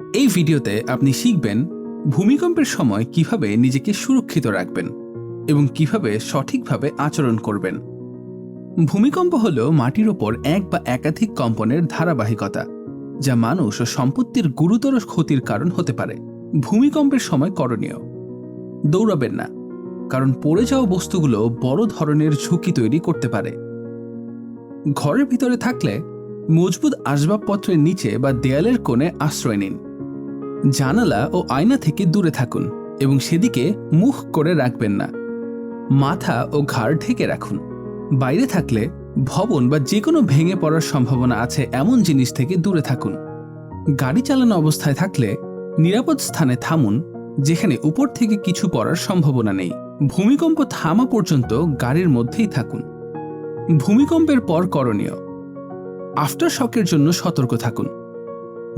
এই ভিডিওতে আপনি শিখবেন ভূমিকম্পের সময় কীভাবে নিজেকে সুরক্ষিত রাখবেন এবং কীভাবে সঠিকভাবে আচরণ করবেন। ভূমিকম্প হল মাটির ওপর এক বা একাধিক কম্পনের ধারাবাহিকতা, যা মানুষ ও সম্পত্তির গুরুতর ক্ষতির কারণ হতে পারে। ভূমিকম্পের সময় করণীয়, দৌড়াবেন না, কারণ পড়ে যাওয়া বস্তুগুলো বড় ধরনের ঝুঁকি তৈরি করতে পারে। ঘরের ভিতরে থাকলে মজবুত আসবাবপত্রের নিচে বা দেয়ালের কোণে আশ্রয় নিন। জানালা ও আয়না থেকে দূরে থাকুন এবং সেদিকে মুখ করে রাখবেন না। মাথা ও ঘাড় ঢেকে রাখুন। বাইরে থাকলে ভবন বা যে কোনো ভেঙে পড়ার সম্ভাবনা আছে এমন জিনিস থেকে দূরে থাকুন। গাড়ি চালানো অবস্থায় থাকলে নিরাপদ স্থানে থামুন, যেখানে উপর থেকে কিছু পড়ার সম্ভাবনা নেই। ভূমিকম্প থামা পর্যন্ত গাড়ির মধ্যেই থাকুন। ভূমিকম্পের পর করণীয়। আফটার শকের জন্য সতর্ক থাকুন।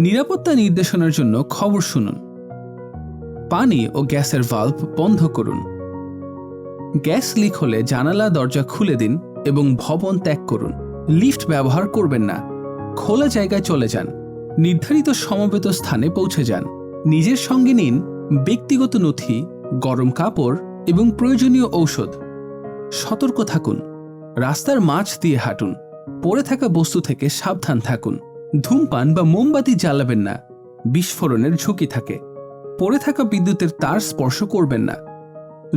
নিরাপত্তা নির্দেশনার জন্য খবর শুনুন। পানি ও গ্যাসের ভাল্ব বন্ধ করুন। গ্যাস লিক হলে জানালা দরজা খুলে দিন এবং ভবন ত্যাগ করুন। লিফট ব্যবহার করবেন না। খোলা জায়গায় চলে যান। নির্ধারিত সমবেত স্থানে পৌঁছে যান। নিজের সঙ্গে নিন ব্যক্তিগত নথি, গরম কাপড় এবং প্রয়োজনীয় ঔষধ। সতর্ক থাকুন। রাস্তার মাঝ দিয়ে হাঁটুন। পড়ে থাকা বস্তু থেকে সাবধান থাকুন। ধূমপান বা মোমবাতি জ্বালাবেন না। বিস্ফোরণের ঝুঁকি থাকে। পড়ে থাকা বিদ্যুতের তার স্পর্শ করবেন না।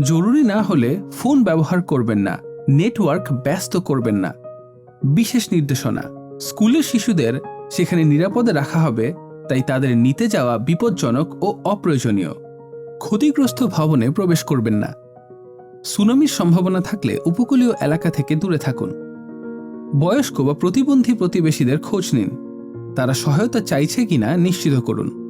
জরুরি না হলে ফোন ব্যবহার করবেন না। নেটওয়ার্ক ব্যস্ত করবেন না। বিশেষ নির্দেশনা, স্কুলের শিশুদের সেখানে নিরাপদে রাখা হবে, তাই তাদের নিতে যাওয়া বিপজ্জনক ও অপ্রয়োজনীয়। ক্ষতিগ্রস্ত ভবনে প্রবেশ করবেন না। সুনামির সম্ভাবনা থাকলে উপকূলীয় এলাকা থেকে দূরে থাকুন। বয়স্ক বা প্রতিবন্ধী প্রতিবেশীদের খোঁজ নিন। তারা সহায়তা চাইছে কিনা নিশ্চিত করুন।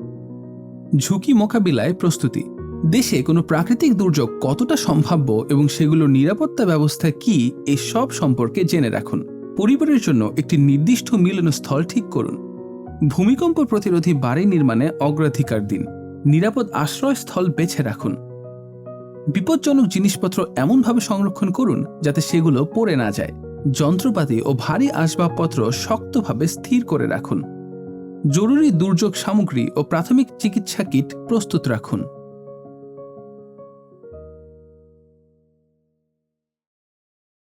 ঝুঁকি মোকাবিলায় প্রস্তুতি। দেশে কোনো প্রাকৃতিক দুর্যোগ কতটা সম্ভাব্য এবং সেগুলোর নিরাপত্তা ব্যবস্থা কি এই সব সম্পর্কে জেনে রাখুন। পরিবারের জন্য একটি নির্দিষ্ট মিলনস্থল ঠিক করুন। ভূমিকম্প প্রতিরোধী বাড়ি নির্মাণে অগ্রাধিকার দিন। নিরাপদ আশ্রয়স্থল বেছে রাখুন। বিপজ্জনক জিনিসপত্র এমনভাবে সংরক্ষণ করুন যাতে সেগুলো পড়ে না যায়। যন্ত্রপাতি ও ভারী আসবাবপত্র শক্তভাবে স্থির করে রাখুন। জরুরি দুর্যোগ সামগ্রী ও প্রাথমিক চিকিৎসা কিট প্রস্তুত রাখুন।